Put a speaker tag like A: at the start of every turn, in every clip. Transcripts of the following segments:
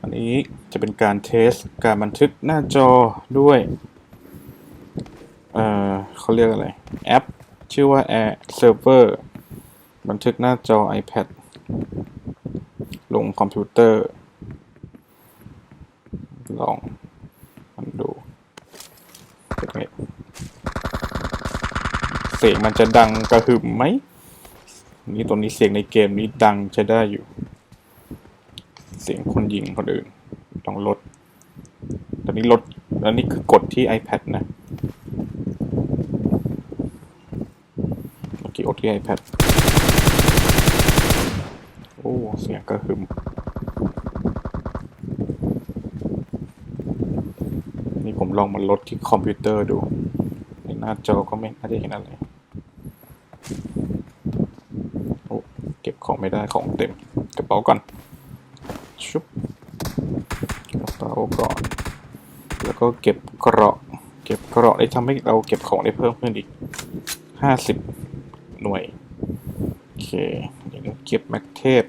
A: อันนี้จะเป็นการเทสการบันทึกหน้าจอด้วย เอ่อเขาเรียกอะไร แอป ชื่อว่า Air Server บันทึกหน้าจอ iPad ลงคอมพิวเตอร์ ลองมันดูเป็นไงเสียงมันจะดังกระหึ่มไหม นี่ตัวนี้เสียงในเกมนี้ดังใช้ได้อยู่ เสียงคนยิงคนอื่นต้องลด ตอนนี้ลดแล้วนี่คือกดที่ iPad นะเมื่อกี้กดที่ iPad โอ้ เสียงกระหึ่มนี่ผมลองมาลดที่คอมพิวเตอร์ดู ในหน้าจอก็ไม่น่าจะเห็นอะไรโอ้เก็บของไม่ได้ของเต็มกระเป๋าก่อน ชุบกระเป๋าก่อน แล้วก็เก็บเกราะ เก็บเกราะได้ทำให้เราเก็บของได้เพิ่มขึ้นอีกห้าสิบหน่วย โอเคเดี๋ยวเก็บแม็กเทป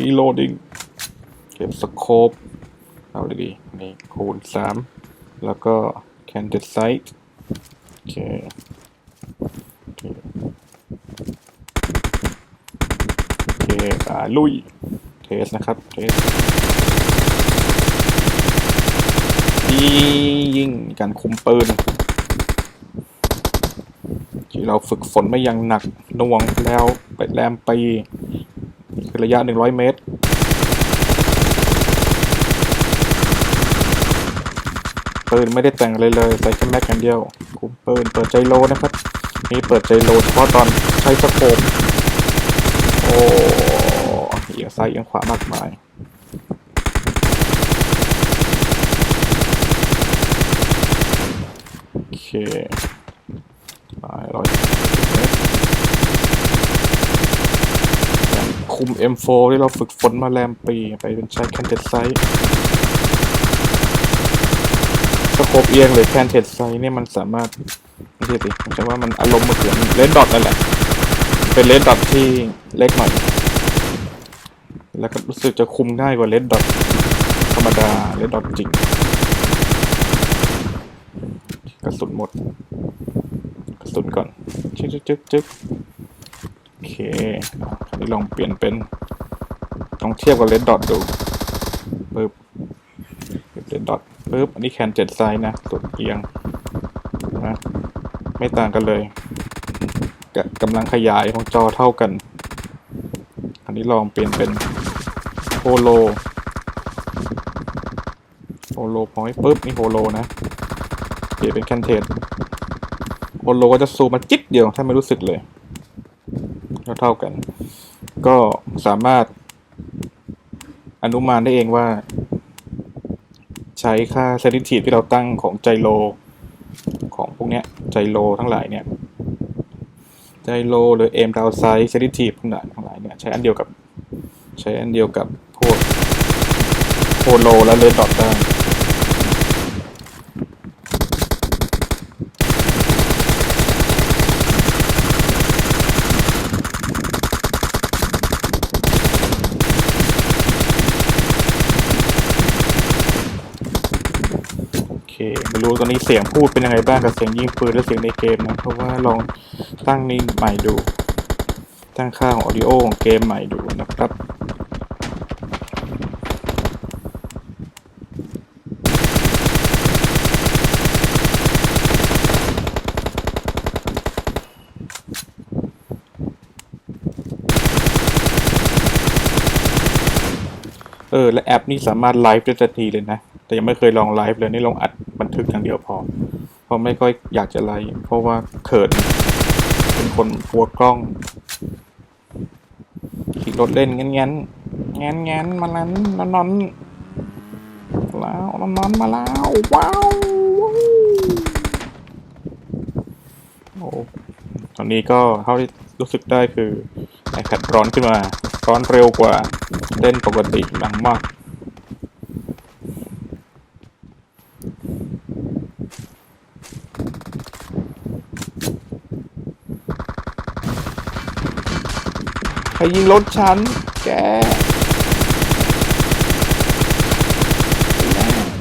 A: รีโหลดดิ้งเก็บสโคปเอาดีๆนี่คูณสามแล้วก็แคนเดตไซต์โอเคโอเค โอ เคอ่าลุย เทสนะครับ เทสยิงการคุมปืน ที่เราฝึกฝนมาอย่างหนักหน่วงแล้วไปแรมปีคือระยะ 100 เมตรปืนไม่ได้แต่งอะไรเลยใส่แค่แม็กอย่างเดียวคุมปืนเปิดใจโลนะครับนี่เปิดใจโลเฉพาะตอนใช้สโคปโอ้ อียงซ้ายเอียงขวามากมายโอเคไปร้อยเมตรคุม M4 ที่เราฝึกฝนมาแรมปี ไปเป็นใช้แคนเทสไซสโคปเอียงหรือแคนเทสไซเนี่ยมันสามารถไม่ใช่สิผมจะว่ามันอารมณ์มันเหมือนเลนดอทนั่นแหละ เป็นเลนดอทที่เล็กหน่อย แล้วก็รู้สึกจะคุมง่ายกว่าเลนดอทธรรมดาเลนดอทจริงกระสุนหมดกระสุนก่อนจึ๊กจึ๊กจึ๊กโอเคคราวนี้ลองเปลี่ยนเป็นลองเทียบกับเลนดอทดูปึ๊บเลนดอทปึ๊บอันนี้แคนเจ็ดไซส์นะส่วนเอียงนะไม่ต่างกันเลยกะกำลังขยายของจอเท่ากัน อันนี้ลองเปลี่ยนเป็น โฮโลโฮโลพอยต์ปุ๊บนี่โฮโลนะเปลี่ยนเป็นแคนเทสโฮโลก็จะซูมมาจิ๊ดเดียวถ้าไม่รู้สึกเลยเท่ากัน ก็สามารถอนุมานได้เองว่า ใช้ค่าเซนซิทีฟที่เราตั้งของไจโล ของพวกเนี้ยไจโลทั้งหลายเนี่ยไจโลหรือเอ็มดาวไซส์เซนซิทีฟทั้งหลายทั้งหลายเนี่ยใช้อันเดียวกับ ใช้อันเดียวกับ โฮโลและเลนดอทได้โอเคไม่รู้ตอนนี้เสียงพูดเป็นยังไงบ้างกับเสียงยิงปืนและเสียงในเกมนะ เพราะว่าลองตั้งนี้ใหม่ดู ตั้งค่าของ audio ของเกมใหม่ดูนะครับ เออ และแอปนี้สามารถไลฟ์ได้ทันทีเลยนะ แต่ยังไม่เคยลองไลฟ์เลยนี่ลองอัดบันทึกอย่างเดียวพอ เพราะไม่ค่อยอยากจะไลฟ์เพราะว่าเขินเป็นคนกลัวกล้อง ขี่รถเล่นงั้นงั้นงั้นงั้นมานั้นนอนแล้วนอนนอนมาแล้วว้าวโอ้ตอนนี้ก็เท่าที่รู้สึกได้คือ iPad ร้อนขึ้นมา ร้อนเร็วกว่า เล่นปกติหลังมากใครยิงรถฉัน แก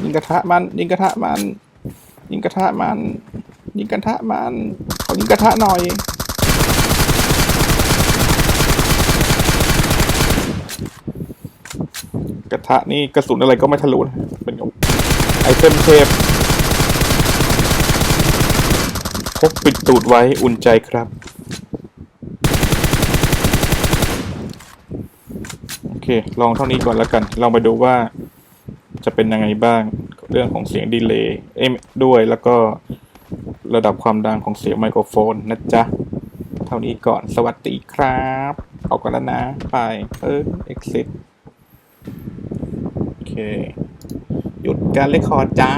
A: ยิงกระทะมัน ยิงกระทะมัน ยิงกระทะมัน ยิงกระทะมันขอยิงกระทะหน่อยกระ ทะนี่กระสุนอะไรก็ไม่ทะลุนะเป็นกับไอเทมเทพพกปิดตูดไว้อุ่นใจครับ โอเค ลองเท่านี้ก่อนแล้วกัน ลองไปดูว่าจะเป็นยังไงบ้าง เรื่องของเสียงดีเลย์เอ็มด้วยแล้วก็ระดับความดังของเสียงไมโครโฟนนะจ๊ะ เท่านี้ก่อนสวัสดีครับออกกันแล้วนะ ไป เออ exit โอเค หยุดการเลคคอร์ดจ้า